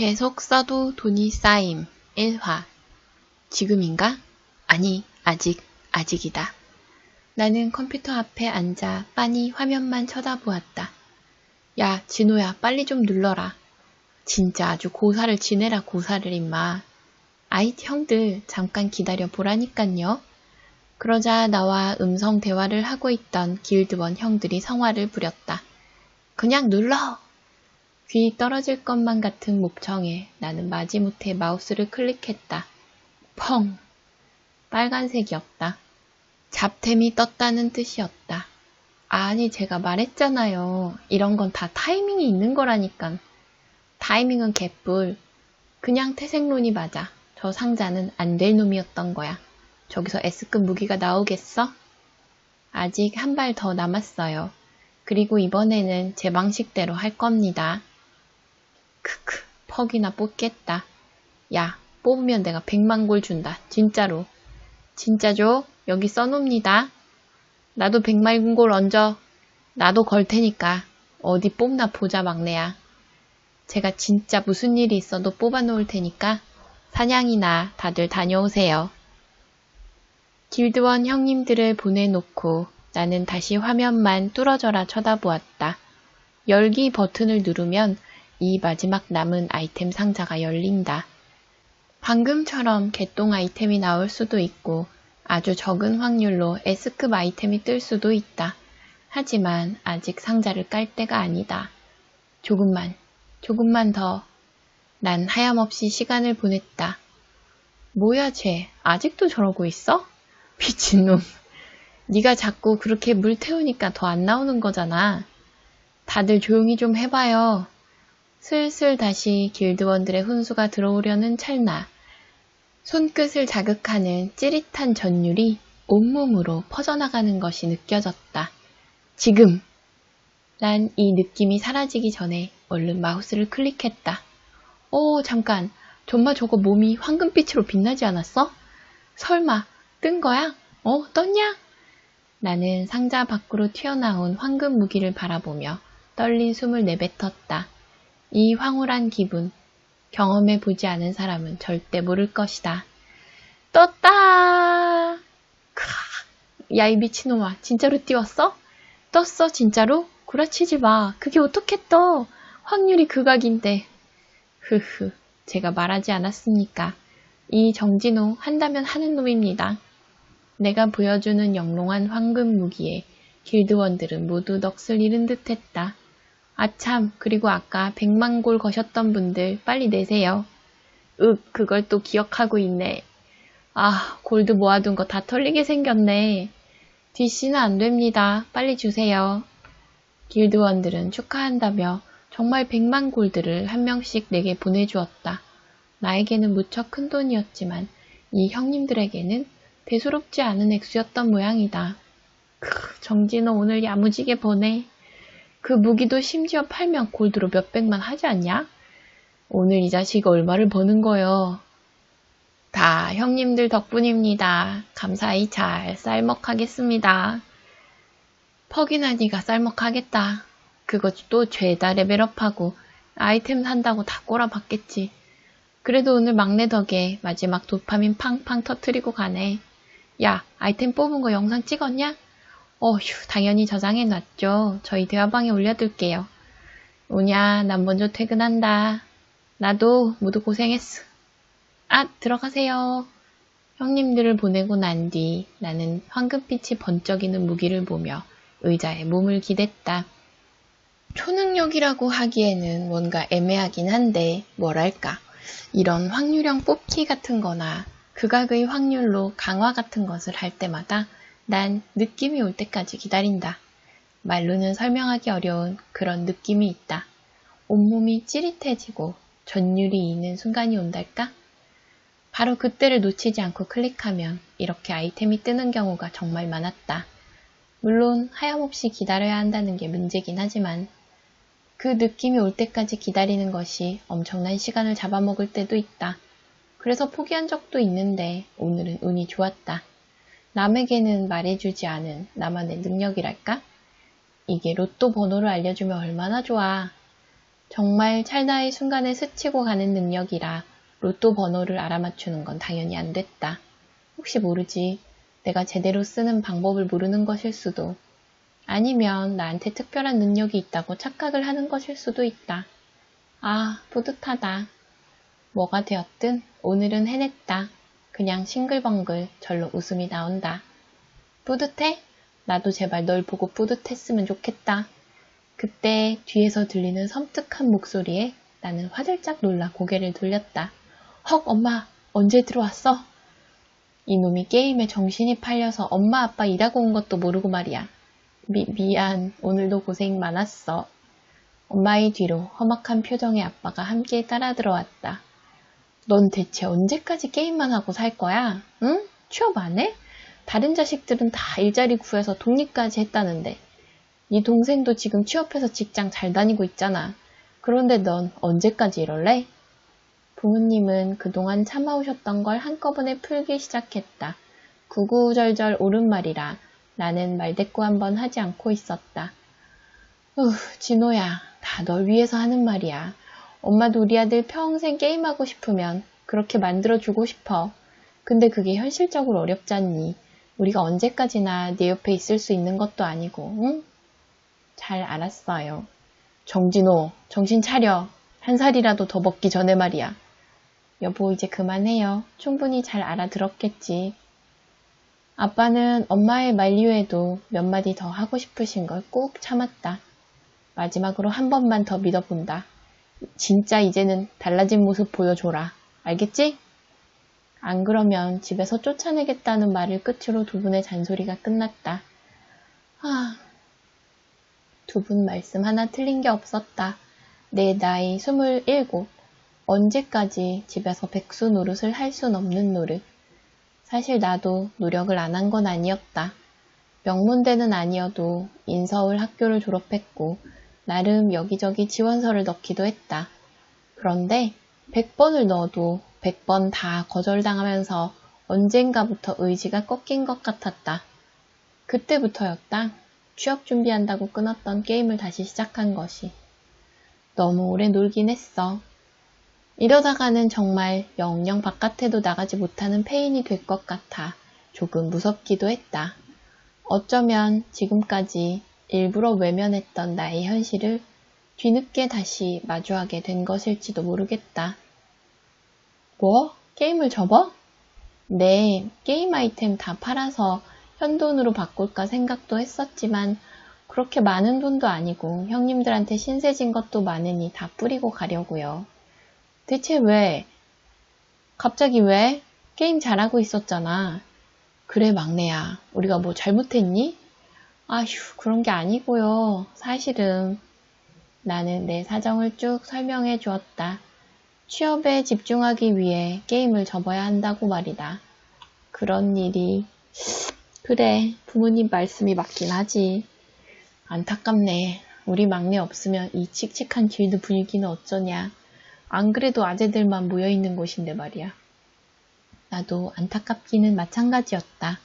계속 써도 돈이 쌓임. 1화. 지금인가? 아니, 아직, 아직이다. 나는 컴퓨터 앞에 앉아 빤히 화면만 쳐다보았다. 야, 진호야, 빨리 좀 눌러라. 진짜 아주 고사를 지내라, 고사를 임마. 아이, 형들, 잠깐 기다려 보라니깐요. 그러자 나와 음성 대화를 하고 있던 길드원 형들이 성화를 부렸다. 그냥 눌러! 귀 떨어질 것만 같은 목청에 나는 마지못해 마우스를 클릭했다. 펑! 빨간색이었다. 잡템이 떴다는 뜻이었다. 아니, 제가 말했잖아요. 이런 건 다 타이밍이 있는 거라니까. 타이밍은 개뿔. 그냥 태생론이 맞아. 저 상자는 안 될 놈이었던 거야. 저기서 S급 무기가 나오겠어? 아직 한 발 더 남았어요. 그리고 이번에는 제 방식대로 할 겁니다. 크크, 퍽이나 뽑겠다. 야, 뽑으면 내가 100만 골 준다. 진짜로. 진짜죠? 여기 써놓습니다. 나도 100만 골 얹어. 나도 걸 테니까. 어디 뽑나 보자, 막내야. 제가 진짜 무슨 일이 있어도 뽑아 놓을 테니까 사냥이나 다들 다녀오세요. 길드원 형님들을 보내놓고 나는 다시 화면만 뚫어져라 쳐다보았다. 열기 버튼을 누르면 이 마지막 남은 아이템 상자가 열린다. 방금처럼 개똥 아이템이 나올 수도 있고 아주 적은 확률로 S급 아이템이 뜰 수도 있다. 하지만 아직 상자를 깔 때가 아니다. 조금만, 조금만 더. 난 하염없이 시간을 보냈다. 뭐야 쟤, 아직도 저러고 있어? 미친놈. 네가 자꾸 그렇게 물 태우니까 더 안 나오는 거잖아. 다들 조용히 좀 해봐요. 슬슬 다시 길드원들의 훈수가 들어오려는 찰나. 손끝을 자극하는 찌릿한 전율이 온몸으로 퍼져나가는 것이 느껴졌다. 지금! 난 이 느낌이 사라지기 전에 얼른 마우스를 클릭했다. 오, 잠깐. 정말 저거 몸이 황금빛으로 빛나지 않았어? 설마, 뜬 거야? 어, 떴냐? 나는 상자 밖으로 튀어나온 황금 무기를 바라보며 떨린 숨을 내뱉었다. 이 황홀한 기분, 경험해 보지 않은 사람은 절대 모를 것이다. 떴다! 야, 이 미친놈아, 진짜로 띄웠어? 떴어, 진짜로? 구라치지 마. 그게 어떻게 떠? 확률이 극악인데. 흐흐, 제가 말하지 않았습니까? 이 정진호 한다면 하는 놈입니다. 내가 보여주는 영롱한 황금 무기에 길드원들은 모두 넋을 잃은 듯 했다. 아참, 그리고 아까 100만 골 거셨던 분들 빨리 내세요. 윽, 그걸 또 기억하고 있네. 아, 골드 모아둔 거 다 털리게 생겼네. DC는 안 됩니다. 빨리 주세요. 길드원들은 축하한다며 정말 100만 골드를 한 명씩 내게 보내주었다. 나에게는 무척 큰 돈이었지만 이 형님들에게는 대수롭지 않은 액수였던 모양이다. 크, 정진호 오늘 야무지게 보내. 그 무기도 심지어 팔면 골드로 몇백만 하지 않냐? 오늘 이 자식 얼마를 버는 거요? 다 형님들 덕분입니다. 감사히 잘 쌀먹하겠습니다. 퍽이나 니가 쌀먹하겠다. 그것도 죄다 레벨업하고 아이템 산다고 다 꼬라박겠지. 그래도 오늘 막내 덕에 마지막 도파민 팡팡 터트리고 가네. 야, 아이템 뽑은 거 영상 찍었냐? 어휴, 당연히 저장해 놨죠. 저희 대화방에 올려둘게요. 오냐, 난 먼저 퇴근한다. 나도 모두 고생했어. 아, 들어가세요. 형님들을 보내고 난 뒤 나는 황금빛이 번쩍이는 무기를 보며 의자에 몸을 기댔다. 초능력이라고 하기에는 뭔가 애매하긴 한데, 뭐랄까. 이런 확률형 뽑기 같은 거나 극악의 확률로 강화 같은 것을 할 때마다 난 느낌이 올 때까지 기다린다. 말로는 설명하기 어려운 그런 느낌이 있다. 온몸이 찌릿해지고 전율이 있는 순간이 온달까? 바로 그때를 놓치지 않고 클릭하면 이렇게 아이템이 뜨는 경우가 정말 많았다. 물론 하염없이 기다려야 한다는 게 문제긴 하지만 그 느낌이 올 때까지 기다리는 것이 엄청난 시간을 잡아먹을 때도 있다. 그래서 포기한 적도 있는데 오늘은 운이 좋았다. 남에게는 말해주지 않은 나만의 능력이랄까? 이게 로또 번호를 알려주면 얼마나 좋아. 정말 찰나의 순간에 스치고 가는 능력이라 로또 번호를 알아맞추는 건 당연히 안 됐다. 혹시 모르지. 내가 제대로 쓰는 방법을 모르는 것일 수도. 아니면 나한테 특별한 능력이 있다고 착각을 하는 것일 수도 있다. 아, 뿌듯하다. 뭐가 되었든 오늘은 해냈다. 그냥 싱글벙글 절로 웃음이 나온다. 뿌듯해? 나도 제발 널 보고 뿌듯했으면 좋겠다. 그때 뒤에서 들리는 섬뜩한 목소리에 나는 화들짝 놀라 고개를 돌렸다. 헉, 엄마, 언제 들어왔어? 이놈이 게임에 정신이 팔려서 엄마 아빠 일하고 온 것도 모르고 말이야. 미, 미안, 오늘도 고생 많았어. 엄마의 뒤로 험악한 표정의 아빠가 함께 따라 들어왔다. 넌 대체 언제까지 게임만 하고 살 거야? 응? 취업 안 해? 다른 자식들은 다 일자리 구해서 독립까지 했다는데. 네 동생도 지금 취업해서 직장 잘 다니고 있잖아. 그런데 넌 언제까지 이럴래? 부모님은 그동안 참아오셨던 걸 한꺼번에 풀기 시작했다. 구구절절 옳은 말이라 나는 말대꾸 한번 하지 않고 있었다. 우, 진호야, 다 널 위해서 하는 말이야. 엄마도 우리 아들 평생 게임하고 싶으면 그렇게 만들어주고 싶어. 근데 그게 현실적으로 어렵잖니. 우리가 언제까지나 네 옆에 있을 수 있는 것도 아니고, 응? 잘 알았어요. 정진호, 정신 차려. 한 살이라도 더 먹기 전에 말이야. 여보, 이제 그만해요. 충분히 잘 알아들었겠지. 아빠는 엄마의 만류에도 몇 마디 더 하고 싶으신 걸 꾹 참았다. 마지막으로 한 번만 더 믿어본다. 진짜 이제는 달라진 모습 보여줘라. 알겠지? 안 그러면 집에서 쫓아내겠다는 말을 끝으로 두 분의 잔소리가 끝났다. 아, 두 분 말씀 하나 틀린 게 없었다. 내 나이 스물일곱. 언제까지 집에서 백수 노릇을 할 순 없는 노릇. 사실 나도 노력을 안 한 건 아니었다. 명문대는 아니어도 인서울 학교를 졸업했고 나름 여기저기 지원서를 넣기도 했다. 그런데 100번을 넣어도 100번 다 거절당하면서 언젠가부터 의지가 꺾인 것 같았다. 그때부터였다. 취업 준비한다고 끊었던 게임을 다시 시작한 것이. 너무 오래 놀긴 했어. 이러다가는 정말 영영 바깥에도 나가지 못하는 페인이 될 것 같아 조금 무섭기도 했다. 어쩌면 지금까지 일부러 외면했던 나의 현실을 뒤늦게 다시 마주하게 된 것일지도 모르겠다. 뭐? 게임을 접어? 네, 게임 아이템 다 팔아서 현돈으로 바꿀까 생각도 했었지만 그렇게 많은 돈도 아니고 형님들한테 신세진 것도 많으니 다 뿌리고 가려고요. 대체 왜? 갑자기 왜? 게임 잘하고 있었잖아. 그래, 막내야. 우리가 뭐 잘못했니? 아휴, 그런 게 아니고요. 사실은 나는 내 사정을 쭉 설명해 주었다. 취업에 집중하기 위해 게임을 접어야 한다고 말이다. 그런 일이 그래, 부모님 말씀이 맞긴 하지. 안타깝네. 우리 막내 없으면 이 칙칙한 길드 분위기는 어쩌냐. 안 그래도 아재들만 모여있는 곳인데 말이야. 나도 안타깝기는 마찬가지였다.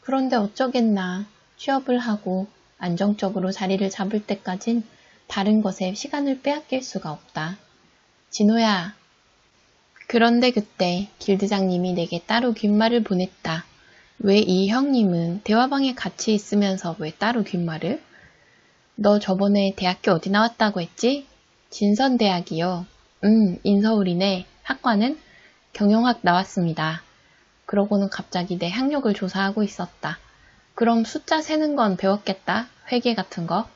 그런데 어쩌겠나. 취업을 하고 안정적으로 자리를 잡을 때까진 다른 것에 시간을 빼앗길 수가 없다. 진호야. 그런데 그때 길드장님이 내게 따로 귓말을 보냈다. 왜 이 형님은 대화방에 같이 있으면서 왜 따로 귓말을? 너 저번에 대학교 어디 나왔다고 했지? 진선대학이요. 음, 인서울이네. 학과는 경영학 나왔습니다. 그러고는 갑자기 내 학력을 조사하고 있었다. 그럼 숫자 세는 건 배웠겠다? 회계 같은 거?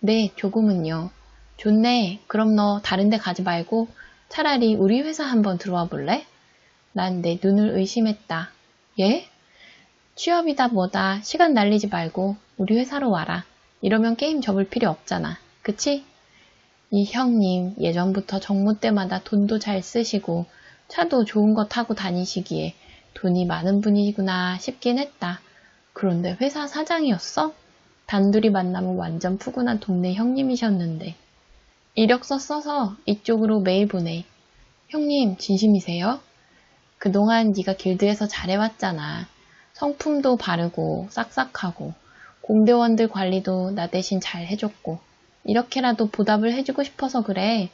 네, 조금은요. 좋네. 그럼 너 다른 데 가지 말고 차라리 우리 회사 한번 들어와 볼래? 난 내 눈을 의심했다. 예? 취업이다 뭐다 시간 날리지 말고 우리 회사로 와라. 이러면 게임 접을 필요 없잖아. 그치? 이 형님 예전부터 정모 때마다 돈도 잘 쓰시고 차도 좋은 거 타고 다니시기에 돈이 많은 분이구나 싶긴 했다. 그런데 회사 사장이었어? 단둘이 만나면 완전 푸근한 동네 형님이셨는데. 이력서 써서 이쪽으로 메일 보내. 형님 진심이세요? 그동안 네가 길드에서 잘해왔잖아. 성품도 바르고 싹싹하고 공대원들 관리도 나 대신 잘 해줬고 이렇게라도 보답을 해주고 싶어서 그래.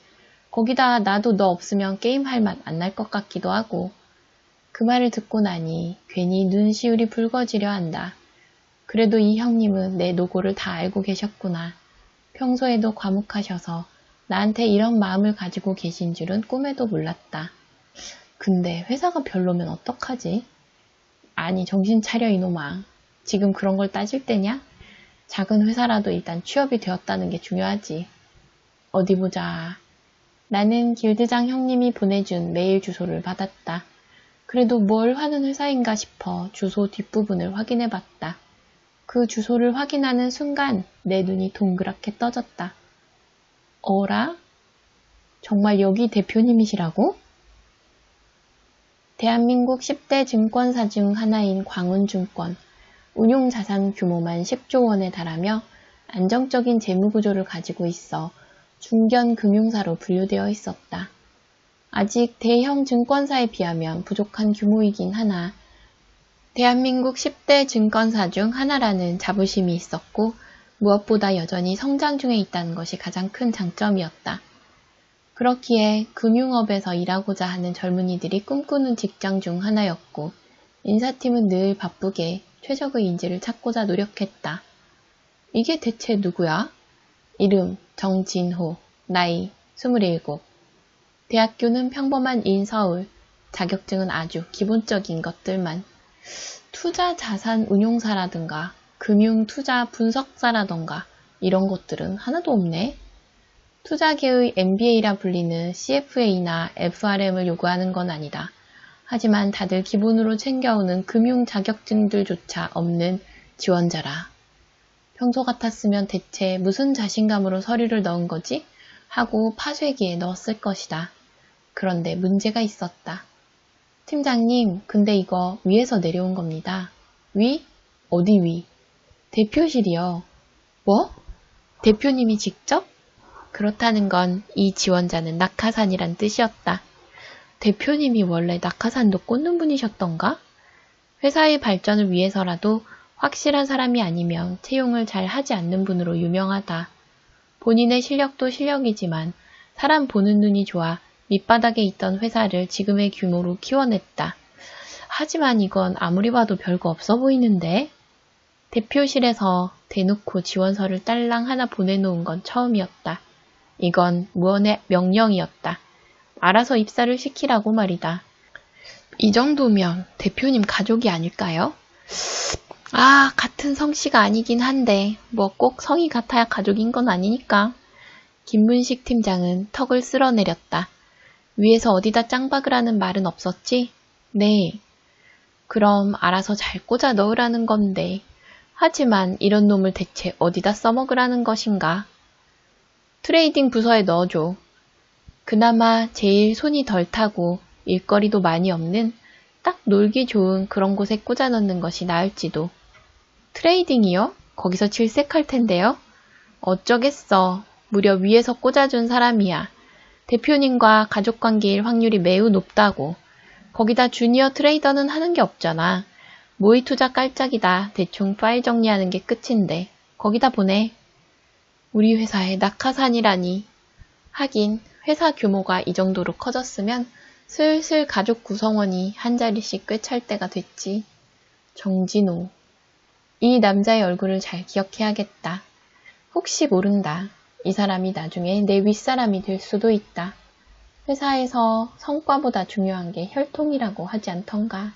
거기다 나도 너 없으면 게임할 맛 안 날 것 같기도 하고. 그 말을 듣고 나니 괜히 눈시울이 붉어지려 한다. 그래도 이 형님은 내 노고를 다 알고 계셨구나. 평소에도 과묵하셔서 나한테 이런 마음을 가지고 계신 줄은 꿈에도 몰랐다. 근데 회사가 별로면 어떡하지? 아니, 정신 차려, 이놈아. 지금 그런 걸 따질 때냐? 작은 회사라도 일단 취업이 되었다는 게 중요하지. 어디 보자. 나는 길드장 형님이 보내준 메일 주소를 받았다. 그래도 뭘 하는 회사인가 싶어 주소 뒷부분을 확인해 봤다. 그 주소를 확인하는 순간 내 눈이 동그랗게 떠졌다. 어라? 정말 여기 대표님이시라고? 대한민국 10대 증권사 중 하나인 광운증권, 운용자산 규모만 10조 원에 달하며 안정적인 재무구조를 가지고 있어 중견 금융사로 분류되어 있었다. 아직 대형 증권사에 비하면 부족한 규모이긴 하나 대한민국 10대 증권사 중 하나라는 자부심이 있었고 무엇보다 여전히 성장 중에 있다는 것이 가장 큰 장점이었다. 그렇기에 금융업에서 일하고자 하는 젊은이들이 꿈꾸는 직장 중 하나였고 인사팀은 늘 바쁘게 최적의 인재를 찾고자 노력했다. 이게 대체 누구야? 이름 정진호, 나이 27. 대학교는 평범한 인서울, 자격증은 아주 기본적인 것들만. 투자 자산 운용사라든가 금융 투자 분석사라던가 이런 것들은 하나도 없네. 투자계의 MBA라 불리는 CFA나 FRM을 요구하는 건 아니다. 하지만 다들 기본으로 챙겨오는 금융 자격증들조차 없는 지원자라. 평소 같았으면 대체 무슨 자신감으로 서류를 넣은 거지? 하고 파쇄기에 넣었을 것이다. 그런데 문제가 있었다. 팀장님, 근데 이거 위에서 내려온 겁니다. 위? 어디 위? 대표실이요. 뭐? 대표님이 직접? 그렇다는 건 이 지원자는 낙하산이란 뜻이었다. 대표님이 원래 낙하산도 꽂는 분이셨던가? 회사의 발전을 위해서라도 확실한 사람이 아니면 채용을 잘 하지 않는 분으로 유명하다. 본인의 실력도 실력이지만 사람 보는 눈이 좋아 밑바닥에 있던 회사를 지금의 규모로 키워냈다. 하지만 이건 아무리 봐도 별거 없어 보이는데? 대표실에서 대놓고 지원서를 딸랑 하나 보내놓은 건 처음이었다. 이건 무언의 명령이었다. 알아서 입사를 시키라고 말이다. 이 정도면 대표님 가족이 아닐까요? 아, 같은 성씨가 아니긴 한데, 뭐 꼭 성이 같아야 가족인 건 아니니까. 김문식 팀장은 턱을 쓸어내렸다. 위에서 어디다 짱박을 하는 말은 없었지? 네. 그럼 알아서 잘 꽂아 넣으라는 건데. 하지만 이런 놈을 대체 어디다 써먹으라는 것인가? 트레이딩 부서에 넣어줘. 그나마 제일 손이 덜 타고 일거리도 많이 없는 딱 놀기 좋은 그런 곳에 꽂아 넣는 것이 나을지도. 트레이딩이요? 거기서 질색할 텐데요? 어쩌겠어. 무려 위에서 꽂아준 사람이야. 대표님과 가족관계일 확률이 매우 높다고. 거기다 주니어 트레이더는 하는 게 없잖아. 모의 투자 깔짝이다. 대충 파일 정리하는 게 끝인데. 거기다 보내. 우리 회사에 낙하산이라니. 하긴 회사 규모가 이 정도로 커졌으면 슬슬 가족 구성원이 한 자리씩 꿰찰 때가 됐지. 정진호. 이 남자의 얼굴을 잘 기억해야겠다. 혹시 모른다. 이 사람이 나중에 내 윗사람이 될 수도 있다. 회사에서 성과보다 중요한 게 혈통이라고 하지 않던가.